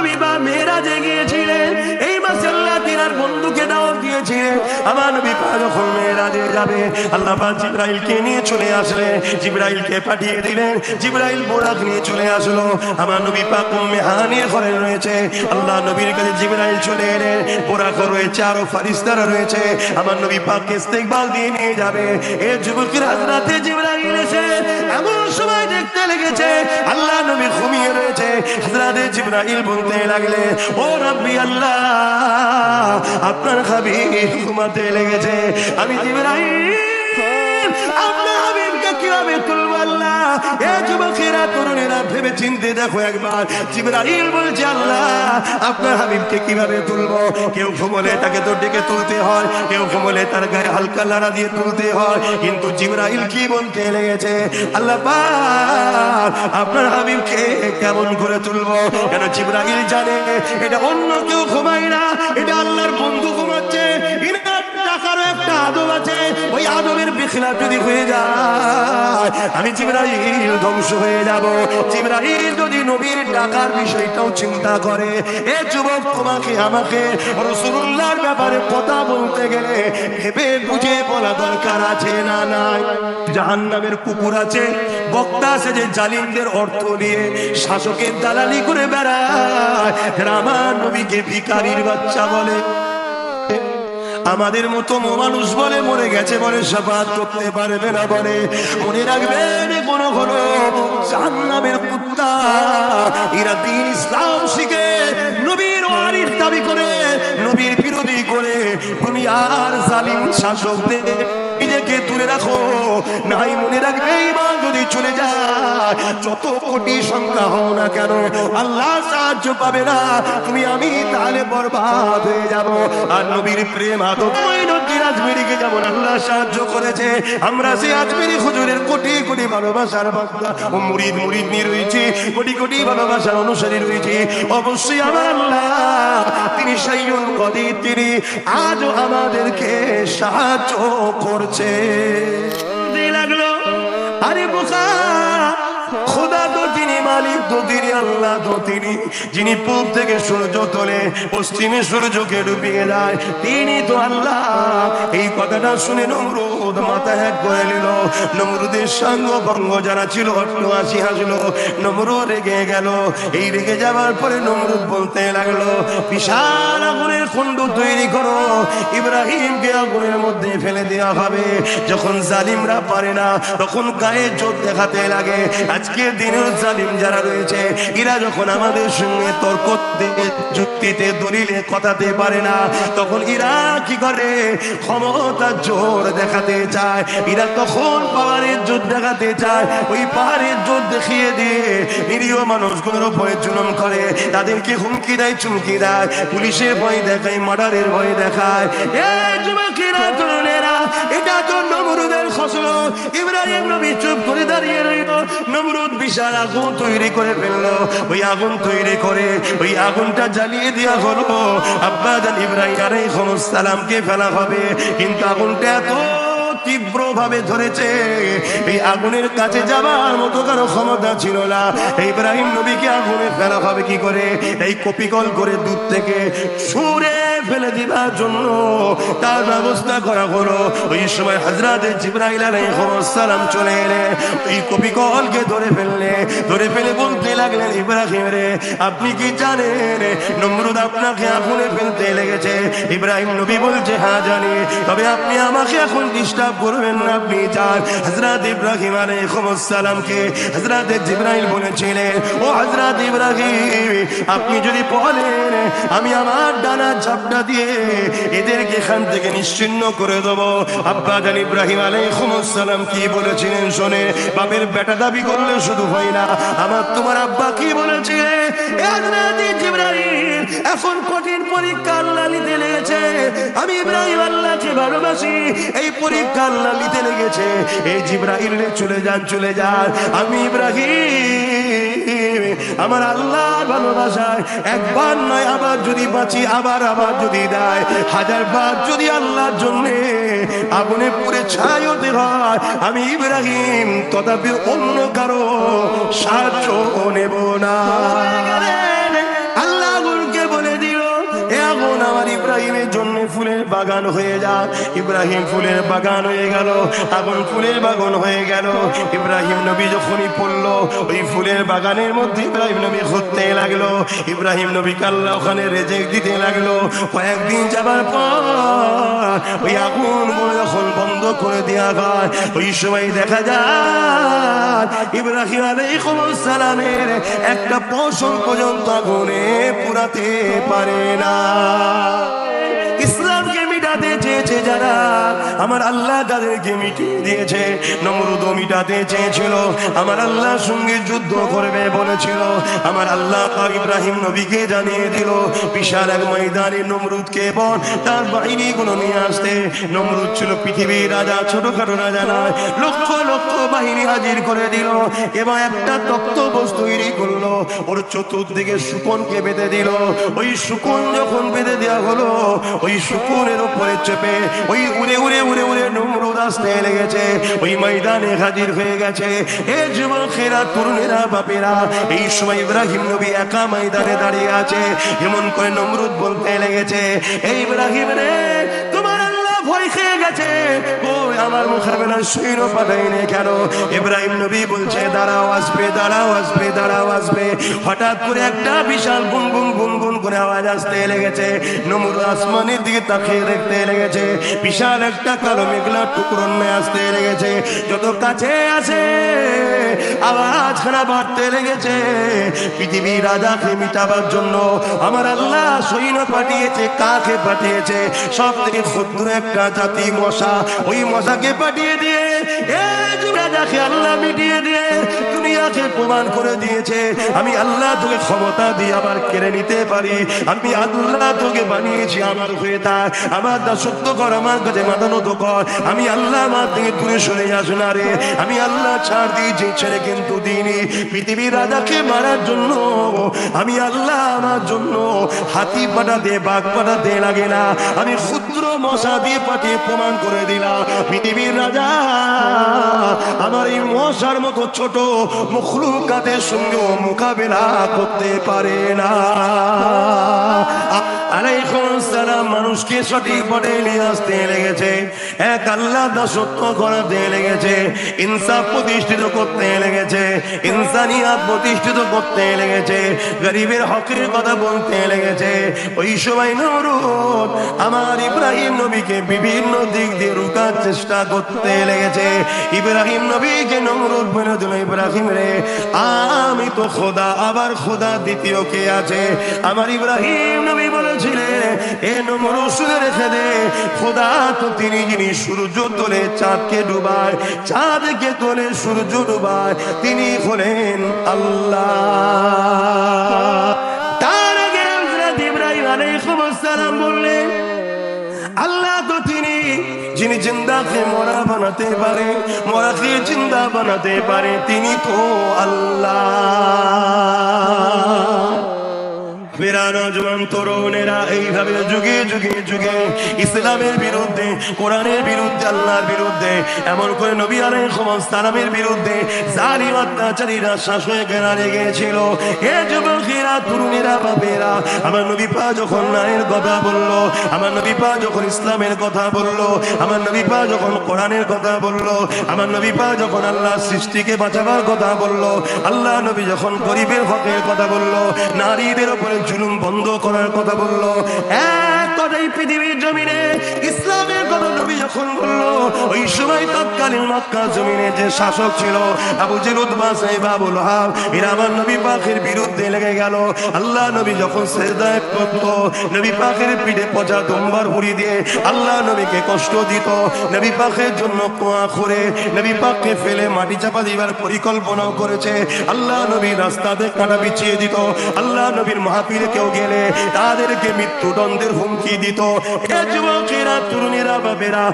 নবী বা মেয়েরাজে গিয়েছিলেন আমার নবী পা যখন মেয়েরাজে যাবে, আল্লাহ পাক জিব্রাইলকে নিয়ে চলে আসলেন জিব্রাইলকে পাঠিয়ে দিলেন, জিব্রাইল বোরাক নিয়ে চলে আসলো। আমার নবী উম্মে হানির ঘরে রয়েছে। আল্লাহ নবীর কাছে জিব্রাইল চলে এলেন রয়েছে, আরও ফারিস্তারা রয়েছে। আমার নবী ইস্তেকবাল দিয়ে নিয়ে যাবে। এ জিব্রাইল এসে এমন সময় দেখতে লেগেছে, আল্লাহ নবী ঘুমিয়ে রয়েছে। হাজরাতে জিব্রাইল বলতে লাগলে, ও রব্বি আল্লাহ, আপনার খাবি ঘুমাতে লেগেছে। আমি আপনার আল্লাহ? আপনার কিন্তু জিবরাইল কি বলতে লেগেছে? আল্লাহ আপনার কেমন করে তুলবো? কেন জিবরাইল জানে, এটা অন্য কেউ ঘুমায় না, এটা আল্লাহর বন্ধু আছে, ওই আদবের বিখলাপ যদি হয়ে যায়, আমি জিবরাইল ধ্বংস হয়ে যাব। জিবরাইল যদি নবীর টাকার বিষয়টাও চিন্তা করে, এ যুবক তোমাকে আমাকে রসুল্লাহর ব্যাপারে কথা বলতে গেলে ভেবে বুঝে বলা দরকার আছে না নাই? জাহান্নামের কুকুর আছে, বক্তা আছে যে জালিমদের অর্থ নিয়ে শাসকের দালালি করে বেড়ায়। আমার নবীকে ভিকারির বাচ্চা বলে আমাদের মতো মানুষ বলে মরে গেছে, বলে সাফাত করতে পারবে না বলে। মনে রাখবেন কোনো ঘন জাহান্নামের কুত্তা এরা দিন ইসলাম শিখে নবীর ওয়ারির দাবি করে, নবীর বিরোধী করে দুনিয়ার জালিম শাসকদের তুলে রাখো। নাই মনে রাখবে ইমান যদি চলে যায়, যত কোটি সংখ্যা হও না কেন, আল্লাহ সাহায্য পাবে না। তুমি আমি তাহলে বরবাদ হয়ে যাব। আর নবীর প্রেম আদ আজমেরিকে যেমন আল্লাহ সাহায্য করেছে, আমরা সেই আজমেরি হুজুরের কোটি কোটি ভালোবাসার বান্দা। ও মুরিদ মুরিদ নিয়ে রয়েছি, কোটি কোটি ভালোবাসার অনুসারী রয়েছি। অবশ্যই আমার আল্লাহ, তিনি সাইয়ুল কদির তিনি আজও আমাদেরকে সাহায্য করছে। লাগল, আরে বোকা, খোদা মালিক তো আল্লাহ তো যিনি পূব থেকে সূর্য তোলে, পশ্চিমে সূর্যকে ডুবিয়ে দেয়। তিনি তো আল্লাহ। এই কথাটা শুনে নমরুদ মাথা হ্যাক করে নিল। নমরুদের সঙ্গ ভঙ্গ যারা ছিল অট্ট হাসি হাসলো। নমরুদ রেগে গেল। এই রেগে যাওয়ার পরে নমরুদ বলতে লাগল, বিশাল আগুনের কুণ্ড তৈরি করো। ইব্রাহিমকে আগুনের মধ্যে ফেলে দেওয়া হবে। যখন জালিমরা পারে না, তখন গায়ে জোর দেখাতে লাগে। আজকে দিনের জালিম যারা রয়েছে, এরা যখন আমাদের সঙ্গে তর্ক যুক্তিতে, দলিলে কথাতে পারে না, তখন এরা কি করে? ক্ষমতার জোর দেখাতে চায়। এরা তখন পাহাড়ের জোর দেখাতে চায়। ওই পাহাড়ের জোর দেখিয়ে দিয়ে নিরীহ মানুষগুলোর উপরে জুলুম করে। তাদেরকে হুমকি দেয়, চুমকি দেয়। পুলিশের ভয় দেখায়, মার্ডারের ভয় দেখায়। এই যুবকেরা, তরুণেরা এটা তো নমরুদের ফসল। ইব্রাহিম নবী চুপ করে দাঁড়িয়ে রইল। নমরুদ বিশাল আগুন তৈরি করে ফেলল। ওই আগুন তৈরি করে, ওই আগুনটা জ্বালিয়ে দেওয়া হলো। আব্বা জান ইব্রাহিম আলাইহিস সালামকে ফেলা হবে। কিন্তু আগুনটা এত তীব্র ধরেছে, এই আগুনের কাছে যাবার মতো কারও ক্ষমতা ছিল না। ইব্রাহিম নবীকে আগুনে ফেলা হবে কি করে? এই কপিকল করে দূর থেকে সুরে ফেলে দিবার জন্য। তার ব্যবস্থা করা হলো। ওই সময় হাজরাতে জিব্রাইল সালাম চলে এলে এই কপিকলকে ধরে ফেললে। ধরে ফেলে বলতে লাগলেন, ইব্রাহিম রে, আপনি কি জানেন? নমরুদ আপনাকে আগুনে ফেলতে লেগেছে। ইব্রাহিম নবী বলছে হ্যাঁ জানি। তবে আপনি আমাকে এখন ডিস্টার্ব করবেন না, আপনি যান। হজরত ইব্রাহিম আলাইহিসসালামকে হজরত জিব্রাইল বলেছিলেন, ও হজরত ইব্রাহিম, আপনি যদি বলেন, আমি আমার ডানা ঝাপটা দিয়ে এদেরকে এখান থেকে নিশ্চিন্ন করে দেবো। আব্বা জান ইব্রাহিম আলাইসালাম কি বলেছিলেন শোনে? বাপের বেটা দাবি করলে শুধু হয় না। আমার তোমার আব্বা কি বলেছিলেন এখন কঠিন পরীক্ষা আল্লাহ নিতে লেগেছে। আমি ইব্রাহিম আল্লাহকে ভালোবাসি, এই পরীক্ষা আল্লাহ নিতে লেগেছে। এই জিব্রাইল রে, চলে যান চলে যান। আমি ইব্রাহিম, আমার আল্লাহর ভালোবাসায় একবার নয়, আবার যদি বাঁচি, আবার আবার যদি দেয়। হাজার বার যদি আল্লাহর জন্য আগুনে পুড়ে ছাই হতে হয়, আমি ইব্রাহিম, তথাপি অন্য কারও সাহায্য নেব না। বাগান হয়ে যায় ইব্রাহিম ফুলের বাগান হয়ে গেল, আগুন ফুলের বাগান হয়ে গেল। ইব্রাহিম নবী যখনই পড়ল, ওই ফুলের বাগানের মধ্যে ইব্রাহিম নবী ঘুরতে লাগল। ইব্রাহিম নবী কাল্লা ওখানে রেজেক দিতে লাগল। কয়েকদিন যাবার পর ওই আগুন যখন বন্ধ করে দেওয়া হয়, ওই সময় দেখা যায় ইব্রাহিম আলাইহিস সালামের একটা পশম পর্যন্ত আগুনে পুরাতে পারে না। চেয়েছে যারা, আমার আল্লাহ তাদেরকে মিটিয়ে দিয়েছে, নমরুদ মিটাতে চেয়েছিল, আমার আল্লাহর সঙ্গে যুদ্ধ করবে বলেছিল, আমার আল্লাহ ইব্রাহিম নবীকে জানিয়ে দিল, বিশাল এক ময়দানে নমরুদকে বল তার বাহিনী গুলো নিয়ে আসতে, নমরুদ ছিল পৃথিবীর রাজা, ছোটখাটো রাজা নয়, লক্ষ লক্ষ বাহিনী হাজির করে দিল এবং একটা তত্ত্ব বস্তু তৈরি করল, ওর চতুর্দিকে শুকনকে বেঁধে দিল, ওই শুকন যখন বেঁধে দেওয়া হলো, ওই শুকুনের উপরে চেপে ওই উড়ে উড়ে উড়ে উড়ে নমরুদ আসতে লেগেছে। ওই ময়দানে হাজির হয়ে গেছে। এ যুবকেরা তরুণেরা, বাপেরা, এই সময় ইব্রাহিম নবী একা ময়দানে দাঁড়িয়ে আছে। এমন করে নমরুদ বলতে লেগেছে এই ইব্রাহিম রে, তোমার আল্লাহ ভয় খেয়ে গেছে। ওই আমার মোকাবেলা সৈন্য পাঠাইনি কেন? ইব্রাহিম নবী বলছে, দাঁড়াও, আসবে দাঁড়াও আসবে দাঁড়াও, আসবে। হঠাৎ করে একটা বিশাল গুন গুন গুন গুন করে আওয়াজ আসতে লেগেছে। নমুর আসমানের দিকে তাকিয়ে দেখতে লেগেছে। বিশাল একটা কালো মেঘলা টুকরো নিয়ে আসতে লেগেছে। যত কাছে আসে আওয়াজ খানা বাড়তে লেগেছে। পৃথিবীর রাজাকে মিটাবার জন্য আমার আল্লাহ সৈন্য পাঠিয়েছে, কাকে পাঠিয়েছে? সব থেকে ক্ষুদ্র একটা জাতি মশা, ওই মশাকে পাঠিয়ে দিয়ে আমি আল্লাহ তোকে ক্ষমতা দিয়ে আবার কেড়ে নিতে পারি। আমি আল্লাহ তোকে বানিয়েছি আমার হয়ে আমার দাসত্ব কর, আমার কাছে কর। আমি আল্লাহ আমার থেকে দূরে সরে যাস না রে। আমি আল্লাহ ছাড় দিয়েছি ছেড়ে কিন্তু দিইনি। পৃথিবীর রাজাকে মারার জন্য, আমি আল্লাহ আমার জন্য হাতি পাটা পাঠাতে, বাঘ পাঠাতে লাগে না। আমি ক্ষুদ্র মশা দিয়ে পাঠিয়ে প্রমাণ করে দিলাম। পৃথিবীর রাজা আমার এই মশার মতো ছোট মখলুকাতের সঙ্গে মোকাবেলা করতে পারে না। সঠিক পথে নিয়ে আসতে লেগেছে। এক আল্লাহ লেগেছে। ইনসাফ প্রতিষ্ঠিত করতে লেগেছে। ইনসানিয়াত প্রতিষ্ঠিত করতে লেগেছে। গরিবের হকের কথা বলতে লেগেছে। ওই সময় নরুদ আমার ইব্রাহিম নবীকে বিভিন্ন দিক দিয়ে রুকার চেষ্টা করতে লেগেছে। ইব্রাহিম নবীকে নমরুদ বলে দিল, ইব্রাহিম রে, আমি তো খোদা, আবার খোদা দ্বিতীয় কে আছে? আমার ইব্রাহিম নবী বলেছিলেন এ নমরুদ শুনে রেখে খোদা তো তিনি যিনি সূর্য তোলে, চাঁদকে ডুবায়, চাঁদকে তোলে, সূর্য ডুবায়, তিনি হলেন আল্লাহ। তার আগে হযরত ইব্রাহিম আল্লাহ তো তিনি যিনি জিন্দাকে মরা বানাতে পারে, মরাকে জিন্দা বানাতে পারে, তিনি তো আল্লাহ। যুগে যুগে যুগে ইসলামের বিরুদ্ধে, কোরআনের বিরুদ্ধে এমন করে নবী সালামের বিরুদ্ধে জালিম অত্যাচারীরা আমার নবী যখন নায়ের কথা বলল, আমার নবী পা যখন ইসলামের কথা বলল, আমার নবী পা যখন কোরআনের কথা বলল, আমার নবী পা যখন আল্লাহ সৃষ্টিকে বাঁচাবার কথা বলল, আল্লাহ নবী যখন গরিবের হকের কথা বলল, নারীদের উপরে জুলুম বন্ধ করার কথা বলল। কথাই পৃথিবীর জমিনে, ইসলামের কথা নবী যখন বলল, ওই সময় তৎকালীন মক্কা জমিনে যে শাসক ছিল, আবু জিরুদ সাহেব আবুল হাব এরা নবী পাখের বিরুদ্ধে লেগে গেল। আল্লাহ নবী যখন সেজদায় করত, নবী পাখের পিঠে পচা দম্বার হুড়ি দিয়ে আল্লাহ নবীকে কষ্ট দিত। নবী পাখের জন্য কোয়া করে নবী পাককে ফেলে মাটি চাপা দিবার পরিকল্পনাও করেছে। আল্লাহ নবী রাস্তাতে কাটা বিছিয়ে দিত। আল্লাহ নবীর মাহফিলে কেউ গেলে তাদেরকে মৃত্যুদণ্ডের হুমকি দিত। এ যুবকেরা তরুণীরা বাবেরা